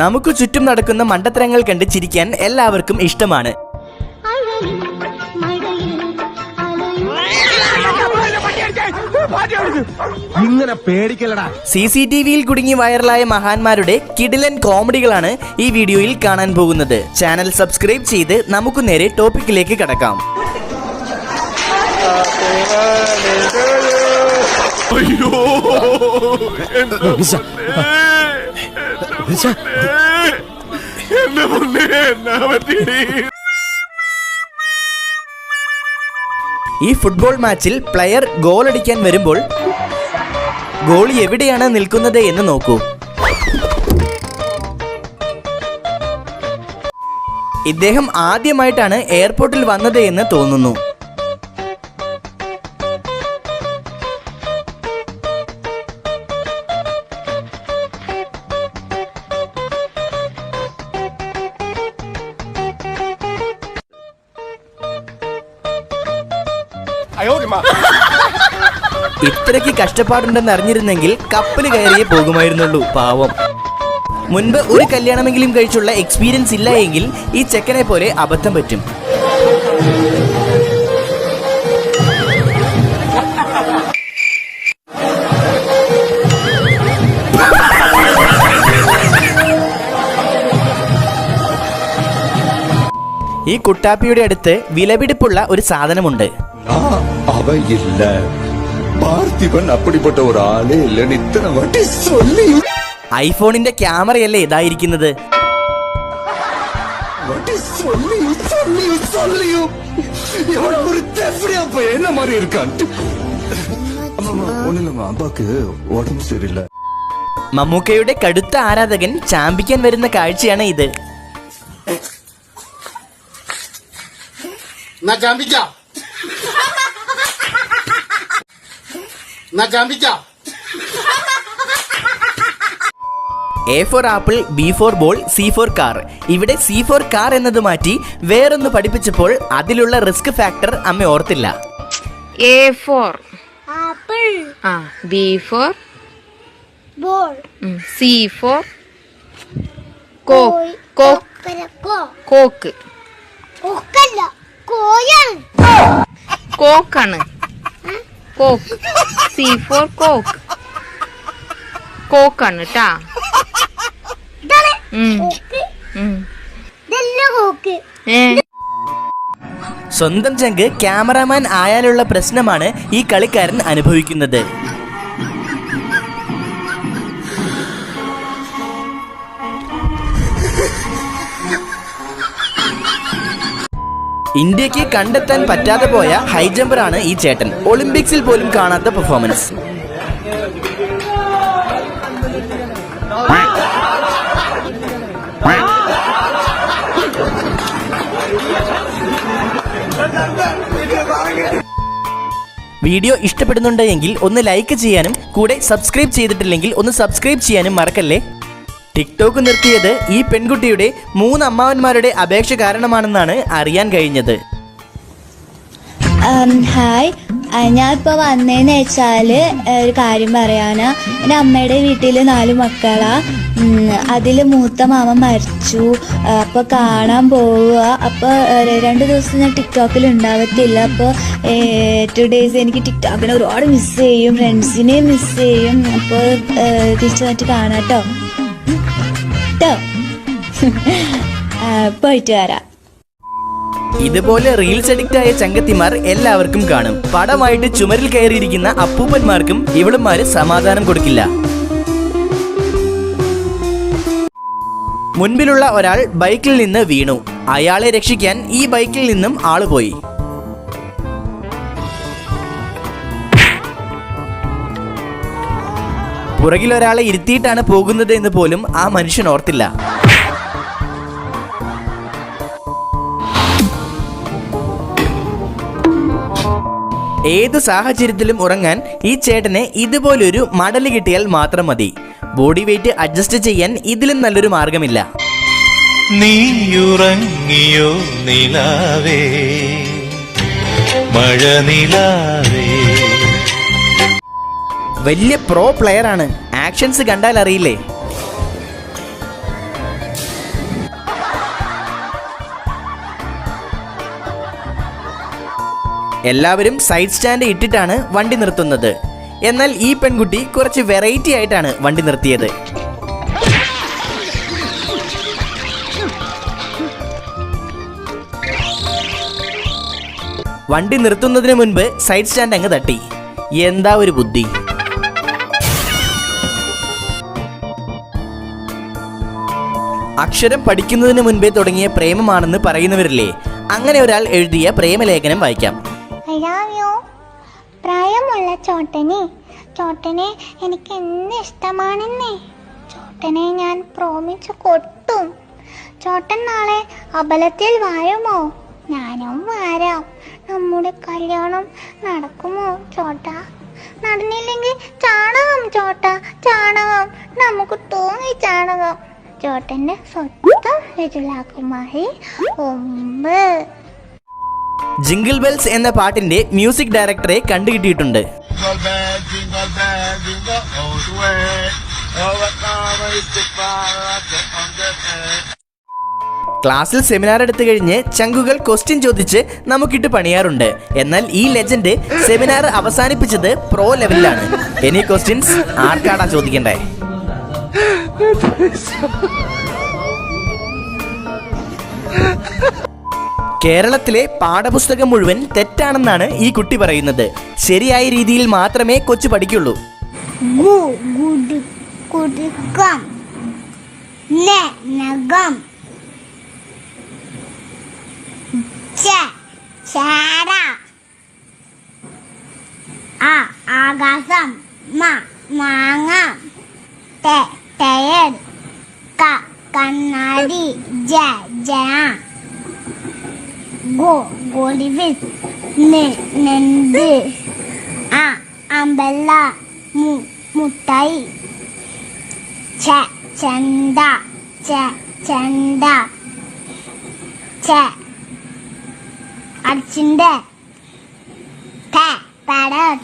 നമുക്ക് ചുറ്റും നടക്കുന്ന മണ്ടത്തരങ്ങൾ കണ്ട് ചിരിക്കാൻ എല്ലാവർക്കും ഇഷ്ടമാണ്. ഇങ്ങനെ പേടിക്കലടാ സി സി ടി വിയിൽ കുടുങ്ങി വൈറലായ മഹാന്മാരുടെ കിടിലൻ കോമഡികളാണ് ഈ വീഡിയോയിൽ കാണാൻ പോകുന്നത്. ചാനൽ സബ്സ്ക്രൈബ് ചെയ്ത് നമുക്ക് നേരെ ടോപ്പിക്കിലേക്ക് കടക്കാം. ഈ ഫുട്ബോൾ മാച്ചിൽ പ്ലെയർ ഗോൾ അടിക്കാൻ വരുമ്പോൾ ഗോളി എവിടെയാണ് നിൽക്കുന്നത് എന്ന് നോക്കൂ. ഇദ്ദേഹം ആദ്യമായിട്ടാണ് എയർപോർട്ടിൽ വന്നത് എന്ന് തോന്നുന്നു. ഇത്രയ്ക്ക് കഷ്ടപ്പാടുണ്ടെന്ന് അറിഞ്ഞിരുന്നെങ്കിൽ കപ്പൽ കയറിയേ പോകുമായിരുന്നുള്ളൂ പാവം. മുൻപ് ഒരു കല്യാണമെങ്കിലും കഴിച്ചുള്ള എക്സ്പീരിയൻസ് ഇല്ല എങ്കിൽ ഈ ചെക്കനെ പോലെ അബദ്ധം പറ്റും. ഈ കുട്ടാപ്പിയുടെ അടുത്ത് വിലപിടിപ്പുള്ള ഒരു സാധനമുണ്ട്. அவ இல்ல பார்த்திபன் அப்படிப்பட்ட ஒரு ஆளே இல்லைன்னு இத்தனை வாட்டி சொல்லி ഐഫോണിന്റെ ക്യാമറയല്ലേ ഇതായിരിക്കുന്നത് வாட்டி சொல்லியும் சொல்லியும் சொல்லியும் எவ்வளவு ஒரு தெப்படியா அப்ப என்ன மாதிரி இருக்கான் ஒண்ணு இல்லம்மா அப்பாக்கு உடம்பு சரியில்லை മമ്മൂക്കയുടെ കടുത്ത ആരാധകൻ ചാമ്പിക്കാൻ വരുന്ന കാഴ്ചയാണ് ഇത് Na Gambica. Na Gambica. A for apple B for ball C for car ഇവിടെ സി ഫോർ കാർ എന്നത് മാറ്റി വേറൊന്ന് പഠിപ്പിച്ചപ്പോൾ അതിലുള്ള റിസ്ക് ഫാക്ടർ അമ്മ ഓർത്തില്ല. A for apple. ആ B for ball coke C coke. coke കോയ് സി ഫോർ കോക്ക് കോക്ക് കോയാണ് coke. ആണ് coke C for coke. Coke ആണ് ട്ടാ. കോക്ക് ഉം. ഇതല്ല സ്വന്തം ചങ്ക് ക്യാമറാമാൻ ആയാലുള്ള പ്രശ്നമാണ് ഈ കളിക്കാരൻ അനുഭവിക്കുന്നത്. ഇന്ത്യയ്ക്ക് കണ്ടെത്താൻ പറ്റാതെ പോയ ഹൈ ജമ്പറാണ് ഈ ചേട്ടൻ. ഒളിമ്പിക്സിൽ പോലും കാണാത്ത പെർഫോമൻസ് വീഡിയോ ഇഷ്ടപ്പെടുന്നുണ്ടെങ്കിൽ ഒന്ന് ലൈക്ക് ചെയ്യാനും കൂടെ സബ്സ്ക്രൈബ് ചെയ്തിട്ടില്ലെങ്കിൽ ഒന്ന് സബ്സ്ക്രൈബ് ചെയ്യാനും മറക്കല്ലേ? ടിക്ടോക്ക് നിർത്തിയത് ഈ പെൺകുട്ടിയുടെ മൂന്ന് അമ്മാവന്മാരുടെ അപേക്ഷ കാരണമാണെന്നാണ് അറിയാൻ കഴിഞ്ഞത്. ഹായ് ഞാൻ ഇപ്പോൾ വന്നതെന്ന് വെച്ചാൽ ഒരു കാര്യം പറയാനാ. എന്റെ അമ്മയുടെ വീട്ടിൽ നാല് മക്കളാ. അതിൽ മൂത്ത മാമ മരിച്ചു. അപ്പോൾ കാണാൻ പോവുക. അപ്പോൾ രണ്ട് ദിവസം ഞാൻ ടിക്ടോക്കിൽ ഉണ്ടാവത്തില്ല. അപ്പോൾ ടു ഡേയ്സ് എനിക്ക് ടിക്ടോക്കിനെ ഒരുപാട് മിസ് ചെയ്യും. ഫ്രണ്ട്സിനെ മിസ് ചെയ്യും. അപ്പോൾ തിരിച്ചു വന്നിട്ട് കാണാട്ടോ. ഇതുപോലെ റീൽസ് അഡിക്റ്റ് ആയ ചങ്കത്തിമാർ എല്ലാവർക്കും കാണും. പടമായിട്ട് ചുമരിൽ കയറിയിരിക്കുന്ന അപ്പൂപ്പന്മാർക്കും ഇവളുമാര് സമാധാനം കൊടുക്കില്ല. മുൻപിലുള്ള ഒരാൾ ബൈക്കിൽ നിന്ന് വീണു. അയാളെ രക്ഷിക്കാൻ ഈ ബൈക്കിൽ നിന്നും ആൾ പോയി. പുറകിൽ ഒരാളെ ഇരുത്തിയിട്ടാണ് പോകുന്നത് എന്ന് പോലും ആ മനുഷ്യൻ ഓർത്തില്ല. ഏത് സാഹചര്യത്തിലും ഉറങ്ങാൻ ഈ ചേട്ടന് ഇതുപോലൊരു മടൽ കിട്ടിയാൽ മാത്രം മതി. ബോഡി വെയിറ്റ് അഡ്ജസ്റ്റ് ചെയ്യാൻ ഇതിലും നല്ലൊരു മാർഗമില്ല. നീയുറങ്ങിയോ നിലാവേ? മഴ നിലാവേ? വലിയ പ്രോ പ്ലെയറാണ് ആക്ഷൻസ് കണ്ടാൽ അറിയില്ലേ? എല്ലാവരും സൈഡ് സ്റ്റാൻഡ് ഇട്ടിട്ടാണ് വണ്ടി നിർത്തുന്നത്. എന്നാൽ ഈ പെൺകുട്ടി കുറച്ച് വെറൈറ്റി ആയിട്ടാണ് വണ്ടി നിർത്തിയത്. വണ്ടി നിർത്തുന്നതിന് മുൻപ് സൈഡ് സ്റ്റാൻഡ് അങ്ങ് തട്ടി. എന്താ ഒരു ബുദ്ധി? അക്ഷരം പഠിക്കുന്നതിന് മുൻപേ തുടങ്ങിയ പ്രേമമാണെന്ന് പറയുന്നവരില്ലേ? അങ്ങനെ ഒരാൾ എഴുതിയ പ്രേമലേഖനം വായിക്കാം. പ്രായമുള്ള ചോട്ടനെ ചോട്ടനെ എനിക്ക് എന്ത് ഇഷ്ടമാണെന്നേ? ചോട്ടനെ ഞാൻ പ്രോമിച്ചു കൊട്ടും. ചോട്ടൻ നാളെ അമ്പലത്തിൽ വാഴുമോ? ഞാനും വരാം. നമ്മുടെ കല്യാണം നടക്കുമോ ചോട്ട? നടന്നില്ലെങ്കിൽ ചാണകം ചോട്ട. ചാണകം. നമുക്ക് തോന്നി ചാണകം. ചോട്ടന്റെ സ്വന്തം രചലാകുമാരി ഒമ്പ്. ജിംഗിൾ ബെൽസ് എന്ന പാട്ടിന്റെ മ്യൂസിക് ഡയറക്ടറെ കണ്ടുകിട്ടിയിട്ടുണ്ട്. ക്ലാസ്സിൽ സെമിനാർ എടുത്തു കഴിഞ്ഞ് ചങ്കുകൾ ക്വസ്റ്റ്യൻ ചോദിച്ച് നമുക്കിട്ട് പണിയാറുണ്ട്. എന്നാൽ ഈ ലെജൻഡ് സെമിനാർ അവസാനിപ്പിച്ചത് പ്രോ ലെവലിലാണ് എനി ക്വസ്റ്റ്യൻസ് ആർക്കാടാ ചോദിക്കണ്ടേ? കേരളത്തിലെ പാഠപുസ്തകം മുഴുവൻ തെറ്റാണെന്നാണ് ഈ കുട്ടി പറയുന്നത്. ശരിയായ രീതിയിൽ മാത്രമേ കൊച്ചു പഠിക്കുള്ളൂ. ആകാശം. മാങ്ങ. டயர் க கண்ணாடி ஜ ஜயா கோ கோலிவித் நெ நெந்து அ அம்பெல்லா மு முட்டை ச சந்தா ச சந்தா ச அடிச்சுண்ட ப படர்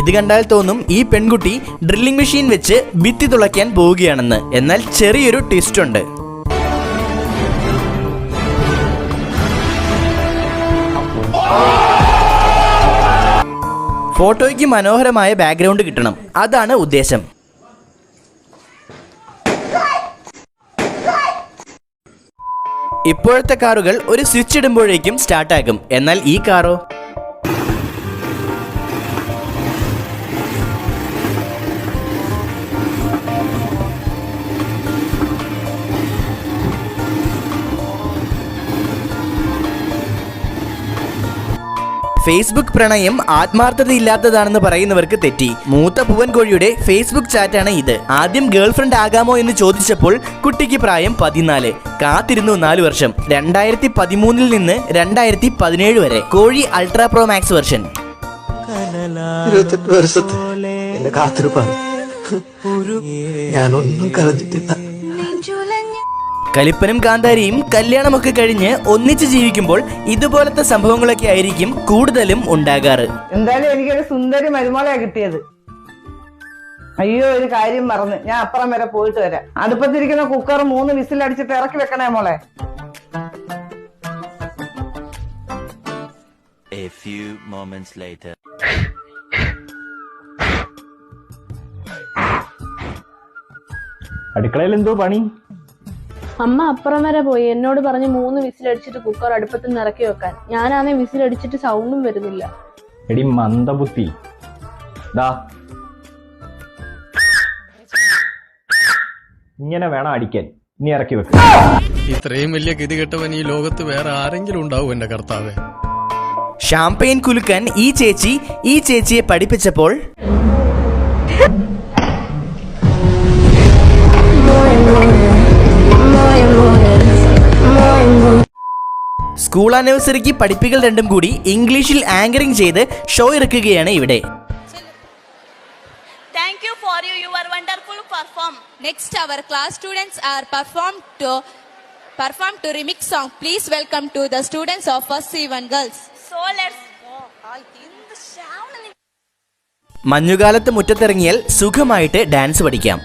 ഇത് കണ്ടാൽ തോന്നും ഈ പെൺകുട്ടി ഡ്രില്ലിംഗ് മെഷീൻ വെച്ച് ഭിത്തി തുളയ്ക്കാൻ പോവുകയാണെന്ന്. എന്നാൽ ചെറിയൊരു ട്വിസ്റ്റ് ഉണ്ട്. ഫോട്ടോയ്ക്ക് മനോഹരമായ ബാക്ക്ഗ്രൗണ്ട് കിട്ടണം. അതാണ് ഉദ്ദേശം. ഇപ്പോഴത്തെ കാറുകൾ ഒരു സ്വിച്ച് ഇടുമ്പോഴേക്കും സ്റ്റാർട്ടാകും എന്നാൽ ഈ കാറോ? ഫേസ്ബുക്ക് പ്രണയം ആത്മാർത്ഥതയില്ലാത്തതാണെന്ന് പറയുന്നവർക്ക് തെറ്റി. മൂത്ത പൂവൻ കോഴിയുടെ ഫേസ്ബുക്ക് ചാറ്റാണ് ഇത്. ആദ്യം ഗേൾഫ്രണ്ട് ആകാമോ എന്ന് ചോദിച്ചപ്പോൾ കുട്ടിക്ക് പ്രായം പതിനാല്. കാത്തിരുന്നു നാലു വർഷം. രണ്ടായിരത്തി പതിമൂന്നിൽ നിന്ന് രണ്ടായിരത്തി പതിനേഴ് വരെ. കോഴി അൾട്രാ പ്രോ മാക്സ് വെർഷൻ ഞാനൊന്നും കളഞ്ഞിട്ടില്ല കലിപ്പനും കാന്താരിയും കല്യാണമൊക്കെ കഴിഞ്ഞ് ഒന്നിച്ച് ജീവിക്കുമ്പോൾ ഇതുപോലത്തെ സംഭവങ്ങളൊക്കെ ആയിരിക്കും കൂടുതലും ഉണ്ടാകാറ്. എന്തായാലും എനിക്കൊരു സുന്ദരി മരുമോളയാ കിട്ടിയത്. അയ്യോ ഒരു കാര്യം മറന്ന്. ഞാൻ അപ്പുറം വരെ പോയിട്ട് വരാം. അടുപ്പത്തിരിക്കുന്ന കുക്കർ മൂന്ന് വിസിൽ വിസിലടിച്ചിട്ട് ഇറക്കി വെക്കണേ മോളെ. A few moments later. അടുക്കളയിൽ എന്തോ പണി? അമ്മ അപ്പുറം വരെ പോയി. എന്നോട് പറഞ്ഞ് മൂന്ന് വിസിലടിച്ചിട്ട് കുക്കർ അടുപ്പത്തിൽ നിന്ന് ഇറക്കി വെക്കാൻ. ഞാനാണെ വിസിലടിച്ചിട്ട് സൗണ്ടും വരുന്നില്ല. എടി മന്ദബുദ്ധി. ദാ. ഇങ്ങനെ വേണം അടിക്കാൻ. ഇനി ഇറക്കി വെക്ക. ഇത്രയും വലിയ ഗതികെട്ടവൻ ഈ ലോകത്ത് വേറെ ആരെങ്കിലും ഉണ്ടാവും എന്റെ കർത്താവേ. ഷാംപെയിൻ കുലുക്കാൻ ഈ ചേച്ചി ഈ ചേച്ചിയെ പഠിപ്പിച്ചപ്പോൾ സ്കൂൾ ആനിവേഴ്സറിക്ക് പഠിപ്പികൾ രണ്ടും കൂടി ഇംഗ്ലീഷിൽ ആങ്കറിംഗ് ചെയ്ത് ഷോ ഇറക്കുകയാണ് ഇവിടെ Thank you for you, your wonderful perform. Next, our class students are performed to perform to remix song. Please welcome to the students of First C1 Girls. So let's go. മഞ്ഞുകാലത്ത് മുറ്റത്തിറങ്ങിയാൽ സുഖമായിട്ട് dance പഠിക്കാം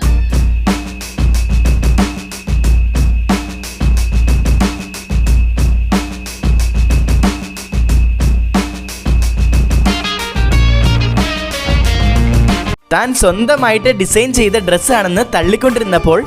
താൻ സ്വന്തമായിട്ട് design ചെയ്ത ഡ്രസ്സാണെന്ന് തള്ളിക്കൊണ്ടിരുന്നപ്പോൾ